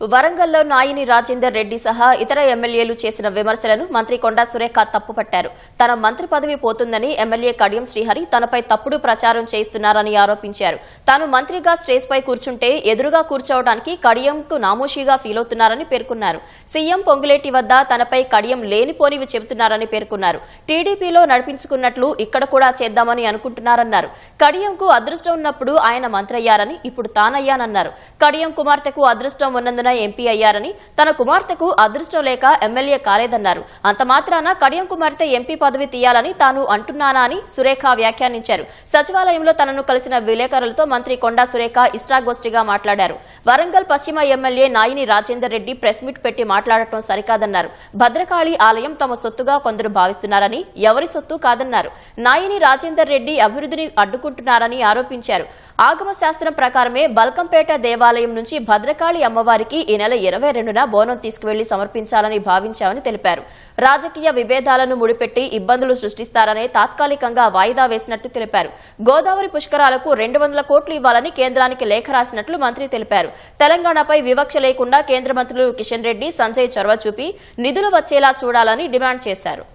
వరంగల్లో నాయిని రాజేందర్ రెడ్డి సహా ఇతర ఎమ్మెల్యేలు చేసిన విమర్శలను మంత్రి కొండా సురేఖ తప్పుపట్టారు. తన మంత్రి పదవి పోతుందని ఎమ్మెల్యే కడియం శ్రీహరి తనపై తప్పుడు ప్రచారం చేస్తున్నారని ఆరోపించారు. తాను మంత్రిగా స్టేజ్పై కూర్చుంటే ఎదురుగా కూర్చోవడానికి కడియంకు నామోషిగా ఫీల్ అవుతున్నారని పేర్కొన్నారు. సీఎం పొంగులేటి వద్ద తనపై కడియం లేనిపోనివి చెబుతున్నారని పేర్కొన్నారు. టీడీపీలో నడిపించుకున్నట్లు ఇక్కడ కూడా చేద్దామని అనుకుంటున్నారన్నారు. కడియంకు అదృష్టం ఉన్నప్పుడు ఆయన మంత్రయ్యారని ఇప్పుడు తానయ్యానన్నారు. కడియం కుమార్తెకు అదృష్టం ఉన్నందున ఎంపీ అయ్యారని తన కుమార్తెకు అదృష్టం లేక ఎమ్మెల్యే కాలేదన్నారు. అంత మాత్రాన కడియం కుమార్తె ఎంపీ పదవి తీయాలని తాను అంటున్నానా అని సురేఖ వ్యాఖ్యానించారు. సచివాలయంలో తనను కలిసిన విలేకరులతో మంత్రి కొండా సురేఖ ఇష్టాగోష్ఠిగా మాట్లాడారు. వరంగల్ పశ్చిమ MLA Naini Rajender Reddy press meet పెట్టి మాట్లాడటం సరికాదన్నారు. భద్రకాళి ఆలయం తమ సొత్తుగా కొందరు భావిస్తున్నారని ఎవరి సొత్తు కాదన్నారు. నాయిని రాజేందర్ రెడ్డి అభివృద్ధిని అడ్డుకుంటున్నారని ఆరోపించారు. ఆగమ శాస్త్రం ప్రకారమే బల్కంపేట దేవాలయం నుంచి భద్రకాళి అమ్మవారికి ఈ నెల ఇరవై రెండున బోనం తీసుకువెళ్ళి సమర్పించాలని భావించామని తెలిపారు. రాజకీయ విభేదాలను ముడిపెట్టి ఇబ్బందులు సృష్టిస్తారనే తాత్కాలికంగా వాయిదా వేసినట్లు తెలిపారు. గోదావరి పుష్కరాలకు రెండు వందల కోట్లు ఇవ్వాలని కేంద్రానికి లేఖ రాసినట్లు మంత్రి తెలిపారు. తెలంగాణపై వివక్ష లేకుండా కేంద్ర మంత్రులు కిషన్ రెడ్డి సంజయ్ చొరవ చూపి నిధులు వచ్చేలా చూడాలని డిమాండ్ చేశారు.